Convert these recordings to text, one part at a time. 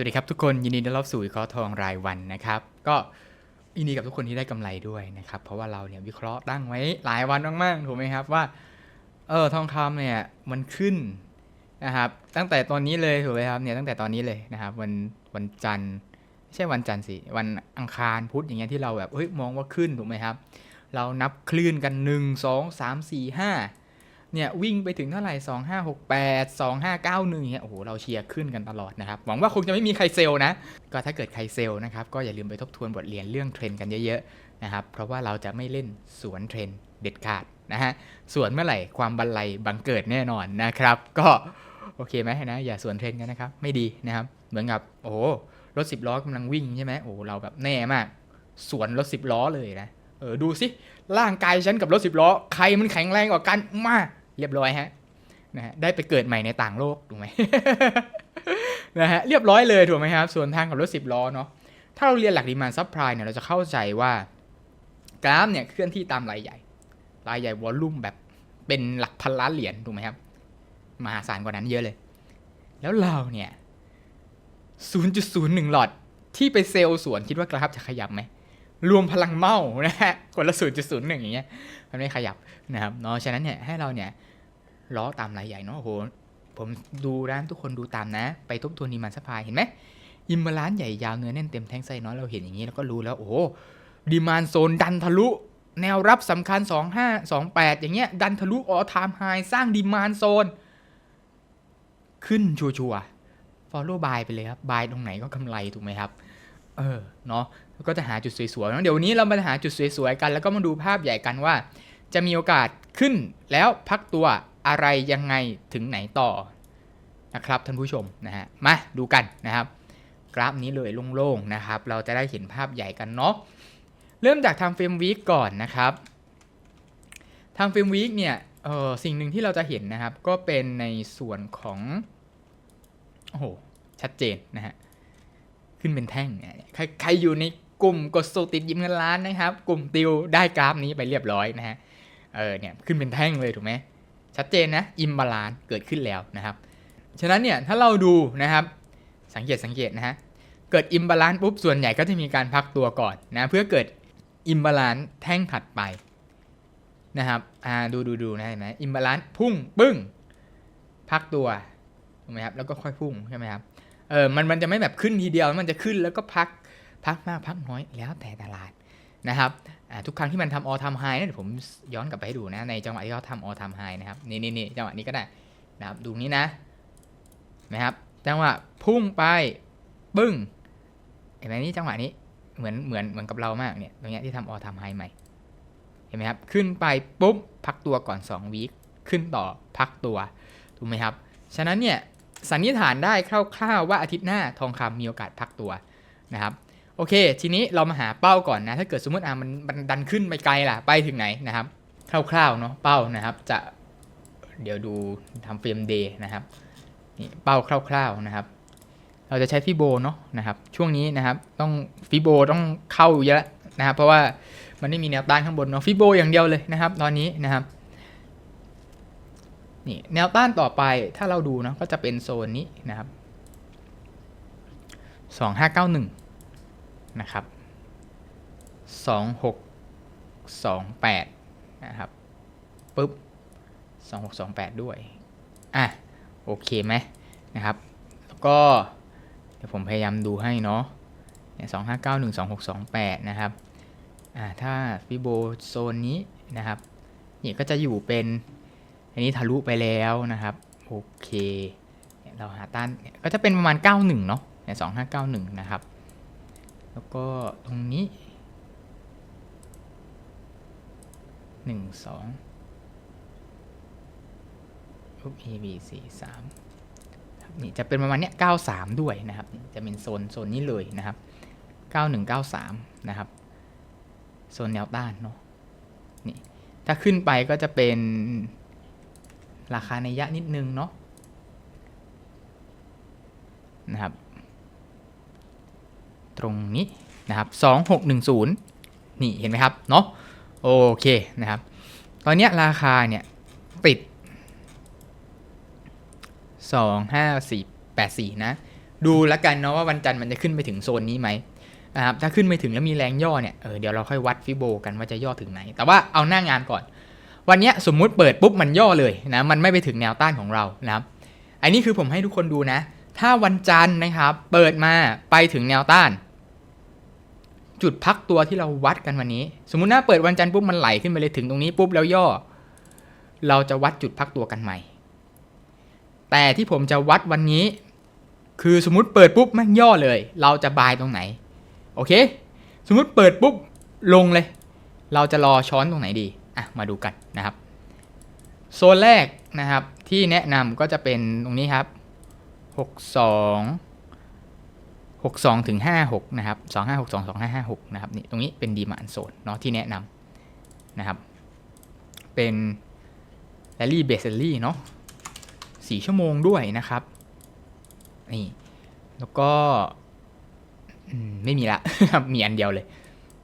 วัสดีครับทุกคนยินดีต้อนรับสู่วิเคราะห์ทองรายวันนะครับ ก็ยินดีกับทุกคนที่ได้กำไรด้วยนะครับ เพราะว่าเราเนี่ยวิเคราะห์ตั้งไว้หลายวันมากๆถูกไหมครับว่าเออทองคำเนี่ยมันขึ้นนะครับตั้งแต่ตอนนี้เลยถูกไหมครับเนี่ยตั้งแต่ตอนนี้เลยนะครับวันวันจันทร์ไม่ใช่วันจันทร์สิวันอังคารพุธอย่างเงี้ยที่เราแบบเฮ้ยมองว่าขึ้นถูกไหมครับ เรานับคลื่นกัน 1 2 3 4 5 เนี่ยวิ่งไปถึงเท่าไหร่ 2 5 6 8 2 5 9 1เนี่ยโอ้โหเราเชียร์ขึ้นกันตลอดนะครับ หวังว่าคงจะไม่มีใครเซลนะ ก็ถ้าเกิดใครเซลนะครับ ก็อย่าลืมไปทบทวนบทเรียนเรื่องเทรนกันเยอะๆนะครับ เพราะว่าเราจะไม่เล่นสวนเทรนเด็ดขาดนะฮะสวนเมื่อไหร่ความบันไลบังเกิดแน่นอนนะครับ ก็โอเคไหมนะอย่าสวนเทรนกันนะครับไม่ดีนะครับ เหมือนกับโอ้รถสิบล้อกำลังวิ่งใช่ไหมโอ้เราแบบแน่มาก สวนรถสิบล้อเลยนะเออดูสิร่างกายฉันกับรถสิบล้อ ใครมันแข็งแรงกว่ากันมา เรียบร้อยฮะนะฮะได้ไปเกิดใหม่ในต่างโลกถูกไหมนะฮะเรียบร้อยเลยถูกไหมครับ ส่วนทางกับรถสิบล้อเนาะถ้าเราเรียนหลักดีมานซับพลายเนี่ยเราจะเข้าใจว่ากราฟเนี่ยเคลื่อนที่ตามรายใหญ่ รายใหญ่วอลลุ่มแบบเป็นหลักพันล้านเหรียญถูกไหมครับ มหาศาลกว่านั้นเยอะเลย แล้วเราเนี่ย 0.01 หลอดที่ไปเซลล์สวนคิดว่ากราฟจะขยับไหม รวมพลังเมานะฮะคนละ0.01อย่างเงี้ยมันไม่ขยับนะครับเนาะฉะนั้นเนี่ยให้เราเนี่ยล้อตามรายใหญ่เนาะโอ้โหผมดูร้านทุกคนดูตามนะ ไปทบทวนดีมันสปายเห็นไหมอิมบาลานใหญ่ยาวเนื้อแน่นเต็มแท่งไส้น้อยเราเห็นอย่างนี้แล้วก็รู้แล้วโอ้ดีมานโซนดันทะลุ แนวรับสำคัญ 25 28 อย่างเงี้ย ดันทะลุออทามไฮสร้างดีมานโซน ขึ้นชัวร์ๆ follow buy ไปเลยครับ buy ตรงไหนก็กำไรถูกไหมครับ เออ เนาะ ก็จะหาจุดสวยๆเนะเดี๋ยววันนี้เรามาหาจุดสวยๆกัน แล้วก็มาดูภาพใหญ่กันว่า จะมีโอกาสขึ้นแล้วพักตัวอะไรยังไงถึงไหนต่อนะครับท่านผู้ชมนะฮะมาดูกันนะครับ กราฟนี้เลยโล่งๆนะครับ เราจะได้เห็นภาพใหญ่กันเนาะเริ่มจากทำเฟรมวีคก่อนนะครับทำเฟรมวีคเนี่ยเออสิ่งหนึ่งที่เราจะเห็นนะครับ ก็เป็นในส่วนของ โอ้โห ชัดเจนนะฮะ ขึ้นเป็นแท่งเนี่ยใครใครอยู่ใน กลุ่มกดสูติดยิ้มเงินล้านนะครับ กลุ่มติวได้กราฟนี้ไปเรียบร้อยนะฮะ เออเนี่ยขึ้นเป็นแท่งเลยถูกไหมชัดเจนนะอิมบาลานเกิดขึ้นแล้วนะครับ ฉะนั้นเนี่ยถ้าเราดูนะครับสังเกตสังเกตนะฮะเกิดอิมบาลานปุ๊บส่วนใหญ่ก็จะมีการพักตัวก่อนนะเพื่อเกิดอิมบาลานแท่งถัดไปนะครับอ่าดูดูดูนะเห็นไหมอิมบาลานพุ่งปึ้งพักตัวถูกไหมครับแล้วก็ค่อยพุ่งใช่ไหมครับเออมันมันจะไม่แบบขึ้นทีเดียวมันจะขึ้นแล้วก็พัก พักมากพักน้อยแล้วแต่ตลาดนะครับทุกครั้งที่มันทำออทำไฮนะเดี๋ยวผมย้อนกลับไปให้ดูนะในจังหวะที่เขาทำออทำไฮนะครับนี่นี่นจังหวะนี้ก็ได้นะครับดูนี้นะนะครับจังหวะพุ่งไปปึ้งเห็นไหมนี่จังหวะนี้เหมือนเหมือนเหมือนกับเรามากเนี่ยตรงเนี้ยที่ทำออทำไฮใหม่เห็นไหมครับขึ้นไปปุ๊บพักตัวก่อน2วีคขึ้นต่อพักตัวถูกไหมครับฉะนั้นเนี่ยสันนิษฐานได้คร่าวๆว่าอาทิตย์หน้าทองคำมีโอกาสพักตัวนะครับ โอเค ทีนี้เรามาหาเป้าก่อนนะ ถ้าเกิดสมมติอะมันมันดันขึ้นไปไกลล่ะ ไปถึงไหนนะครับ คร่าวๆเนาะเป้านะครับ จะเดี๋ยวดูทำเฟรมเดย์นะครับนี่เป้าคร่าวๆนะครับ เราจะใช้ฟิโบเนาะนะครับ ช่วงนี้นะครับ ต้องฟิโบต้องเข้าอยู่เยอะนะครับ เพราะว่ามันไม่มีแนวต้านข้างบนเนาะฟิโบอย่างเดียวเลยนะครับ ตอนนี้นะครับนี่แนวต้านต่อไปถ้าเราดูเนาะก็จะเป็นโซนนี้นะครับ 2591 นะครับ 2628 นะครับปุ๊บ 2628 ด้วย อะ โอเคไหมนะครับ แล้วก็เดี๋ยวผมพยายามดูให้เนาะเนี่ย2591 2628นะครับ อ่า ถ้าฟิโบโซนนี้นะครับ เนี่ยก็จะอยู่เป็น อันนี้ทะลุไปแล้วนะครับ โอเคเนี่ยเราหาต้าน ก็จะเป็นประมาณ 91 เนาะเนี่ย2591นะครับ แล้วก็ตรงนี้1 2รูป A B C 3ครับนี่จะเป็นประมาณเนี้ย93ด้วยนะครับ จะเป็นโซนโซนนี้เลยนะครับ9193นะครับ โซนแนวต้านเนาะนี่ถ้าขึ้นไปก็จะเป็นราคาในยะนิดนึงเนาะนะครับ ตรงนี้นะครับ2610 นี่เห็นไหมครับเนาะโอเคนะครับ ตอนนี้ราคาเนี่ยติด 25484 นะ ดูแล้วกันเนาะว่าวันจันทร์มันจะขึ้นไปถึงโซนนี้ไหมนะครับถ้าขึ้นไปถึงแล้วมีแรงย่อเนี่ยเออเดี๋ยวเราค่อยวัดฟิโบกันว่าจะย่อถึงไหน แต่ว่าเอาหน้างานก่อน วันนี้สมมุติเปิดปุ๊บมันย่อเลยนะมันไม่ไปถึงแนวต้านของเรานะครับ อันนี้คือผมให้ทุกคนดูนะ ถ้าวันจันทร์นะครับ เปิดมาไปถึงแนวต้าน จุดพักตัวที่เราวัดกันวันนี้ สมมุติหน้าเปิดวันจันทร์ปุ๊บมันไหลขึ้นไปเลยถึงตรงนี้ปุ๊บแล้วย่อ เราจะวัดจุดพักตัวกันใหม่ แต่ที่ผมจะวัดวันนี้ คือสมมุติเปิดปุ๊บมันย่อเลย เราจะบายตรงไหน โอเค สมมุติเปิดปุ๊บลงเลย เราจะรอช้อนตรงไหนดีอะมาดูกันนะครับ โซนแรกนะครับที่แนะนำก็จะเป็นตรงนี้ครับ 62 62ถึง56นะครับ2562 2556นะครับนี่ตรงนี้เป็นดีมานโซนเนาะที่แนะนำนะครับ เป็นแรลลี่เบสเซอรี่เนาะ4ชั่วโมงด้วยนะครับนี่แล้วก็ไม่มีละ มีอันเดียวเลย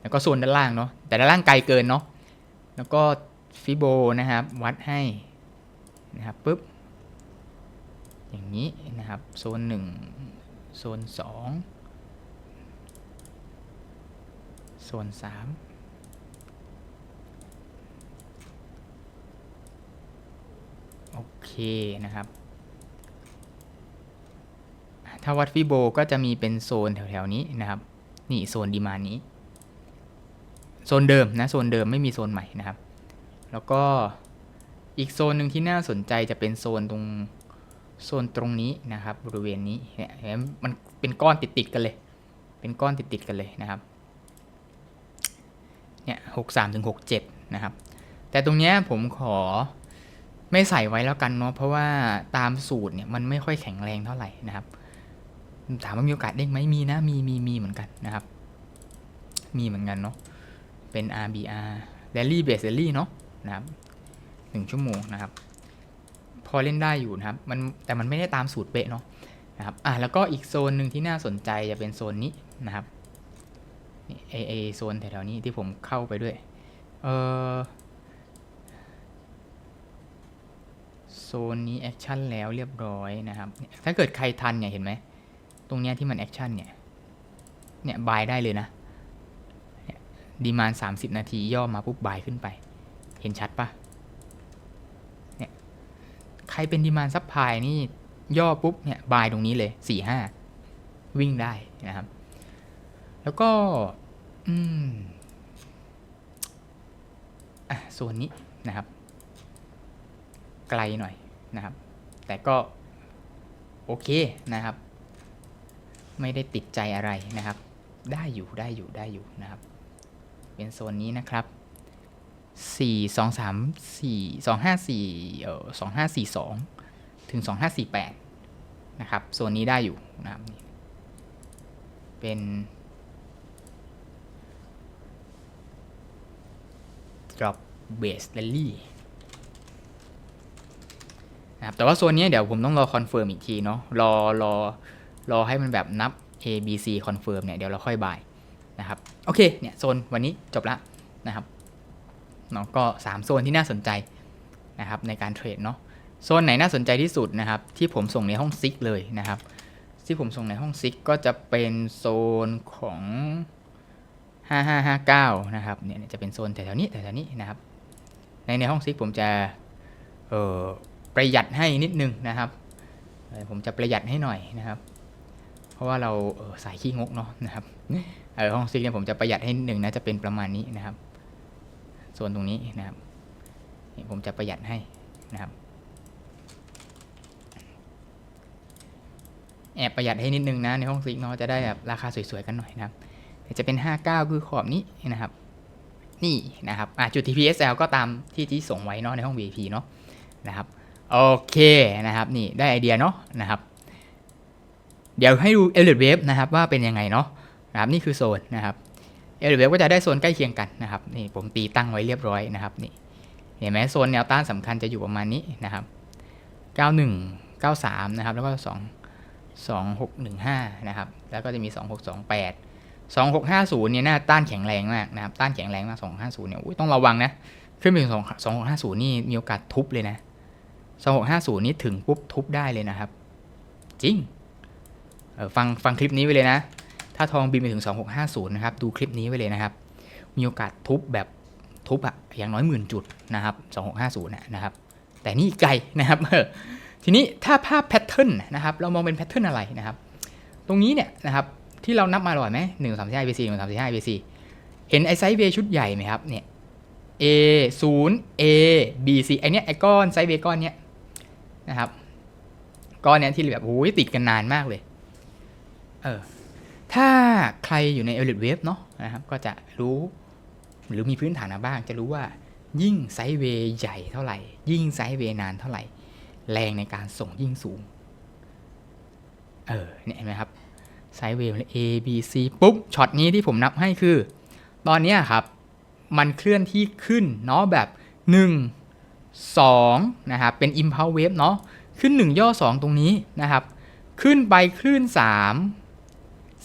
แล้วก็โซนด้านล่างเนาะแต่ด้านล่างไกลเกินเนาะแล้วก็ฟิโบนะครับ วัดให้นะครับปุ๊บอย่างนี้นะครับ โซนหนึ่ง โซนสองโซนสามโอเคนะครับ ถ้าวัดฟิโบก็จะมีเป็นโซนแถวๆนี้นะครับ นี่โซนดีมานี้ โซนเดิมนะ โซนเดิมไม่มีโซนใหม่นะครับ แล้วก็อีกโซนหนึ่งที่น่าสนใจจะเป็นโซนตรง โซนตรงนี้นะครับบริเวณนี้เนี่ยมันเป็นก้อนติดๆกันเลย เป็นก้อนติดๆกันเลยนะครับเนี่ยหกสามถึงหกเจ็ดนะครับ แต่ตรงเนี้ยผมขอไม่ใส่ไว้แล้วกันเนาะเพราะว่าตามสูตรเนี่ยมันไม่ค่อยแข็งแรงเท่าไหร่นะครับถามว่ามีโอกาสเด้งไหมมีนะมีมีมีเหมือนกันนะครับ มีเหมือนกันเนาะเป็น RBR Rally Base Rally เนาะนะครับหนึ่งชั่วโมงนะครับ อเล่นได้อยู่นะครับมันแต่มันไม่ได้ตามสูตรเป๊ะเนาะนะครับอะแล้วก็อีกโซนหนึ่งที่น่าสนใจจะเป็นโซนนี้นะครับเอเอโซนแถวๆนี้ที่ผมเข้าไปด้วยเออโซนนี้แอคชั่นแล้วเรียบร้อยนะครับ ถ้าเกิดใครทันเนี่ยเห็นไหม ตรงเนี้ยที่มันแอคชั่นเนี่ย เนี่ยบายได้เลยนะดีมานสามสิบนาทีย่อมาปุ๊บบายขึ้นไป เห็นชัดปะ ใครเป็นดีมานซับพลายนี่ย่อปุ๊บเนี่ยบายตรงนี้เลยสี่ห้าวิ่งได้นะครับ แล้วก็อืมอะโซนนี้นะครับ ไกลหน่อยนะครับ แต่ก็โอเคนะครับ ไม่ได้ติดใจอะไรนะครับ ได้อยู่ได้อยู่ได้อยู่นะครับ เป็นโซนนี้นะครับ สี่สองสามสี่สองห้าสี่เอ่อสองห้าสี่สองถึงสองห้าสี่แปดนะครับโซนนี้ได้อยู่นะครับเป็น drop base rally นะครับแต่ว่าโซนนี้เดี๋ยวผมต้องรอคอนเฟิร์มอีกทีเนาะรอรอรอให้มันแบบนับ A B C คอนเฟิร์มเนี่ย เดี๋ยวเราค่อยบายนะครับ โอเค เนี่ย โซนวันนี้จบละนะครับ เนาะก็ 3 โซนที่น่าสนใจนะครับในการเทรดเนาะโซนไหนน่าสนใจที่สุดนะครับที่ผมส่งในห้องซิกเลยนะครับ ที่ผมส่งในห้องซิกก็จะเป็นโซนของ 5559 นะครับเนี่ยจะเป็นโซนแถวๆนี้แถวๆนี้นะครับ ในในห้องซิกผมจะเออประหยัดให้นิดนึงนะครับ ผมจะประหยัดให้หน่อยนะครับ เพราะว่าเราเออสายขี้งกเนาะนะครับเออห้องซิกเนี่ยผมจะประหยัดให้นิดนึงนะจะเป็นประมาณนี้นะครับ ส่วนตรงนี้นะครับนี่ผมจะประหยัดให้นะครับ แอบประหยัดให้นิดนึงนะในห้องซิกเนาะจะได้แบบราคาสวยๆกันหน่อยนะครับเดี๋ยวจะเป็น 59 คือขอบนี้นะครับ นี่นะครับอะจุด TPSL ก็ตามที่ที่ส่งไว้เนาะในห้อง VIP เนาะนะครับโอเคนะครับนี่ได้ไอเดียเนาะนะครับ เดี๋ยวให้ดู e l i t Wave นะครับว่าเป็นยังไงเนาะนะครับนี่คือโซนนะครับ เอลิเวฟก็จะได้โซนใกล้เคียงกันนะครับนี่ผมตีตั้งไว้เรียบร้อยนะครับนี่เห็นไหมโซนแนวต้านสำคัญจะอยู่ประมาณนี้นะครับ 91 93 นะครับ แล้วก็ 2 2615 นะครับ แล้วก็จะมี 2628 2650 เนี่ยหน้าต้านแข็งแรงมากนะครับ ต้านแข็งแรงมาก 2650 เนี่ยอุ๊ยต้องระวังนะ ขึ้นไปถึง2 2650 นี่มีโอกาสทุบเลยนะ 2650 นี่ถึงปุ๊บทุบได้เลยนะครับ จริงเออฟังฟังคลิปนี้ไว้เลยนะ ถ้าทองบินไปถึง 2650 นะครับ ดูคลิปนี้ไว้เลยนะครับ มีโอกาสทุบแบบทุบอะอย่างน้อยหมื่นจุดนะครับ 2650 นะนะครับ แต่นี่ไกลนะครับเออทีนี้ถ้าภาพแพทเทิร์นนะครับ เรามองเป็นแพทเทิร์นอะไรนะครับ ตรงนี้เนี่ยนะครับที่เรานับมาหร่อยไหมหนึ่งสามสี่ห้า ABC หนึ่งสามสี่ห้า ABC เห็นไอไซด์เวย์ชุดใหญ่ไหมครับเนี่ย A 0 A B C ไอเนี้ยไอก้อนไซด์เวย์ก้อนเนี้ยนะครับก้อนเนี้ยที่แบบโอ้ยติดกันนานมากเลย เออ ถ้าใครอยู่ในเอลิทเวฟเนาะนะครับก็จะรู้หรือมีพื้นฐานมาบ้าง จะรู้ว่ายิ่งไซด์เวย์ใหญ่เท่าไหร่ ยิ่งไซด์เวย์นานเท่าไหร่ แรงในการส่งยิ่งสูง เออเนี่ยเห็นไหมครับไซด์เวย์ A B C ปุ๊บช็อตนี้ที่ผมนับให้คือ ตอนนี้ครับ มันเคลื่อนที่ขึ้นเนาะแบบ 1 2 นะครับ เป็น impulse wave เนาะขึ้น 1 ย่อ 2 ตรงนี้นะครับ ขึ้นไปคลื่น 3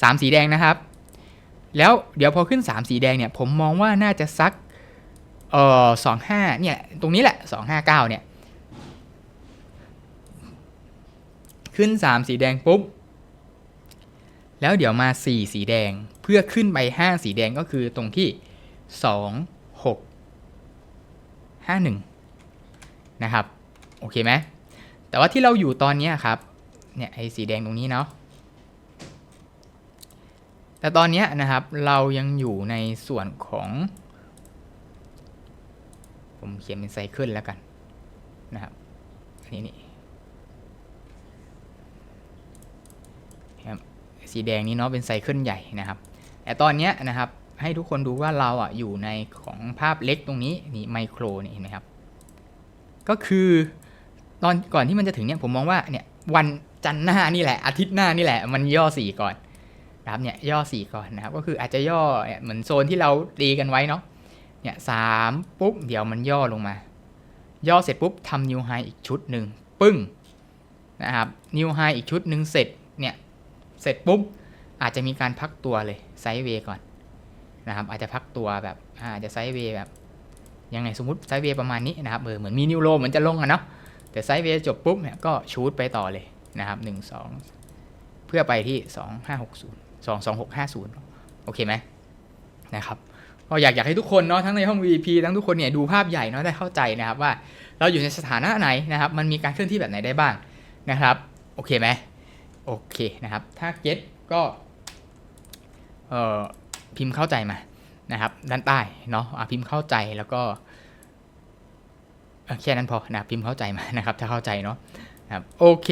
3 สีแดงนะครับ แล้วเดี๋ยวพอขึ้น 3 สีแดงเนี่ย ผมมองว่าน่าจะสักเอ่อสองห้าเนี่ย ตรงนี้แหละ259เนี่ย ขึ้น 3 สีแดงปุ๊บ แล้วเดี๋ยวมา 4 สีแดงเพื่อขึ้นไป 5 สีแดงก็คือตรงที่ 2 6 5 1 นะครับ โอเคไหมแต่ว่าที่เราอยู่ตอนนี้ครับ เนี่ยไอ้สีแดงตรงนี้เนาะ แต่ตอนนี้นะครับเรายังอยู่ในส่วนของ ผมเขียนเป็นไซเคิลแล้วกันนะครับอันนี้นี่ครับสีแดงนี้เนาะเป็นไซเคิลใหญ่นะครับ แต่ตอนนี้นะครับให้ทุกคนดูว่าเราอะอยู่ในของภาพเล็กตรงนี้นี่ไมโครนี่เห็นไหมครับ ก็คือตอนก่อนที่มันจะถึงเนี่ยผมมองว่าเนี่ยวันจันทร์หน้านี่แหละอาทิตย์หน้านี่แหละ มันย่อสีก่อน นะครับเนี่ยย่อสี่ก่อนนะครับก็คืออาจจะย่อเนี่ยเหมือนโซนที่เราตีกันไว้เนาะเนี่ยสามปุ๊บเดี๋ยวมันย่อลงมา ย่อเสร็จปุ๊บทำนิวไฮอีกชุดหนึ่งปึ้งนะครับนิวไฮอีกชุดหนึ่งเสร็จเนี่ยเสร็จปุ๊บอาจจะมีการพักตัวเลยไซด์เวย์ก่อนนะครับอาจจะพักตัวแบบอาจจะไซด์เวย์แบบยังไงสมมติไซด์เวย์ประมาณนี้นะครับเออเหมือนมีนิวโรเหมือนจะลงอะเนาะแต่ไซด์เวย์จบปุ๊บเนี่ยก็ชูดไปต่อเลยนะครับหนึ่งสองเพื่อไปที่สองห้าหกศูนย์ สองสองหกห้าศูนย์โอเคไหมนะครับก็อยากอยากให้ทุกคนเนาะทั้งในห้อง VP ทั้งทุกคนเนี่ยดูภาพใหญ่เนาะได้เข้าใจนะครับว่าเราอยู่ในสถานะไหนนะครับมันมีการเคลื่อนที่แบบไหนได้บ้างนะครับโอเคไหมโอเคนะครับถ้าเก็ตก็เอ่อพิมพ์เข้าใจมานะครับด้านใต้เนาะะพิมพ์เข้าใจแล้วก็แค่นั้นพอนะพิมพ์เข้าใจมานะครับถ้าเข้าใจเนาะนะครับโอเค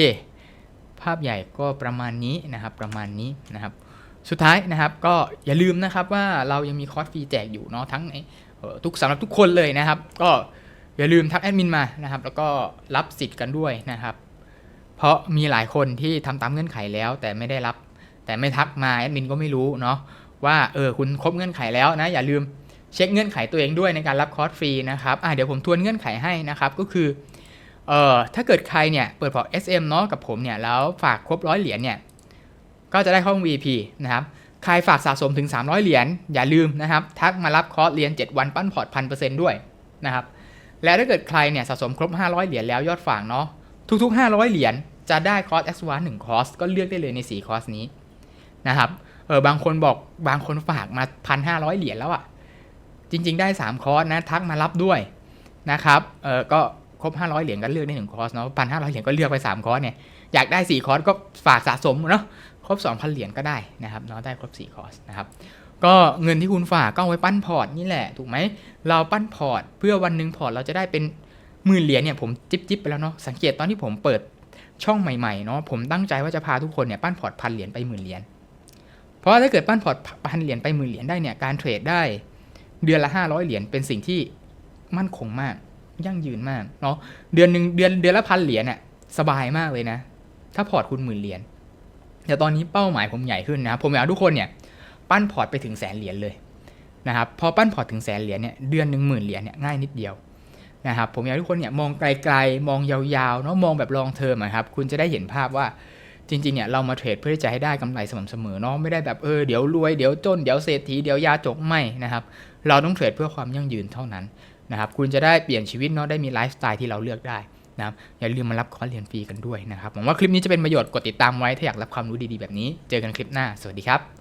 ภาพใหญ่ก็ประมาณนี้นะครับประมาณนี้นะครับ สุดท้ายนะครับก็อย่าลืมนะครับว่าเรายังมีคอร์สฟรีแจกอยู่เนาะทั้งทุกสำหรับทุกคนเลยนะครับ ก็อย่าลืมทักแอดมินมานะครับ แล้วก็รับสิทธิ์กันด้วยนะครับ เพราะมีหลายคนที่ทำตามเงื่อนไขแล้ว แต่ไม่ได้รับ แต่ไม่ทักมาแอดมินก็ไม่รู้เนาะว่าเออคุณครบเงื่อนไขแล้วนะ อย่าลืมเช็คเงื่อนไขตัวเองด้วยในการรับคอร์สฟรีนะครับอะเดี๋ยวผมทวนเงื่อนไขให้นะครับ ก็คือเอ่อถ้าเกิดใครเนี่ยเปิดพอร์ต SM เนาะกับผมเนี่ยแล้วฝากครบร้อยเหรียญเนี่ย ก็จะได้เข้า VIP นะครับ ใครฝากสะสมถึง 300 เหรียญอย่าลืมนะครับ ทักมารับคอร์สเรียน 7 วันปั้นพอร์ตพันเปอร์เซ็นต์ด้วยนะครับ และถ้าเกิดใครเนี่ยสะสมครบ 500 เหรียญแล้วยอดฝากเนาะทุกๆ 500 เหรียญจะได้คอร์ส x 1 1คอร์สก็เลือกได้เลยใน 4 คอร์สนี้นะครับเออบางคนบอกบางคนฝากมา 1,500 เหรียญแล้วอะ่ะ จริง ๆ ได้ 3 คอร์สนะ ทักมารับด้วยนะครับเออก็ครบ 500 เหรียญก็เลือกได้1คอร์สเนาะ1,500 เหรียญก็เลือกไป 3 คอร์สเนี่ยอยากได้ 4 คอร์สก็ฝากสะสมเนาะ ครบ 2,000 เหรียญก็ได้นะครับเนาะได้ครบ 4 คอร์สนะครับก็เงินที่คุณฝากก็เอาไว้ปั้นพอร์ตนี่แหละถูกไหมเราปั้นพอร์ตเพื่อวันหนึ่งพอร์ตเราจะได้เป็นหมื่นเหรียญเนี่ยผมจิบจิบไปแล้วเนาะสังเกตตอนที่ผมเปิดช่องใหม่ๆเนาะผมตั้งใจว่าจะพาทุกคนเนี่ยปั้นพอร์ตพันเหรียญไปหมื่นเหรียญเพราะว่าถ้าเกิดปั้นพอร์ตพันเหรียญไปหมื่นเหรียญได้เนี่ยการเทรดได้เดือนละ 500 เหรียญเป็นสิ่งที่มั่นคงมาก ยั่งยืนมากเนาะเดือนหนึ่งเดือนเดือนละพันเหรียญเนี่ยสบายมากเลยนะ ถ้าพอร์ตคุณหมื่นเหรียญ แต่ตอนนี้เป้าหมายผมใหญ่ขึ้นนะครับผมอยากทุกคนเนี่ยปั้นพอร์ตไปถึงแสนเหรียญเลยนะครับพอปั้นพอร์ตถึงแสนเหรียญเนี่ยเดือนหนึ่งหมื่นเหรียญเนี่ยง่ายนิดเดียวนะครับผมอยากทุกคนเนี่ยมองไกลๆ มองยาวๆเนาะมองแบบลองเทอมนะครับคุณจะได้เห็นภาพว่าจริงๆเนี่ยเรามาเทรดเพื่อที่จะให้ได้กำไรสม่ำเสมอเนาะไม่ได้แบบเออเดี๋ยวรวยเดี๋ยวจนเดี๋ยวเศรษฐีเดี๋ยวยาจกไม่นะครับเราต้องเทรดเพื่อความยั่งยืนเท่านั้นนะครับคุณจะได้เปลี่ยนชีวิตเนาะได้มีไลฟ์สไตล์ที่เราเลือกได้ นะอย่าลืมมารับคอร์สเรียนฟรีกันด้วยนะครับหวังว่าคลิปนี้จะเป็นประโยชน์กดติดตามไว้ถ้าอยากรับความรู้ดีๆแบบนี้ เจอกันคลิปหน้า สวัสดีครับ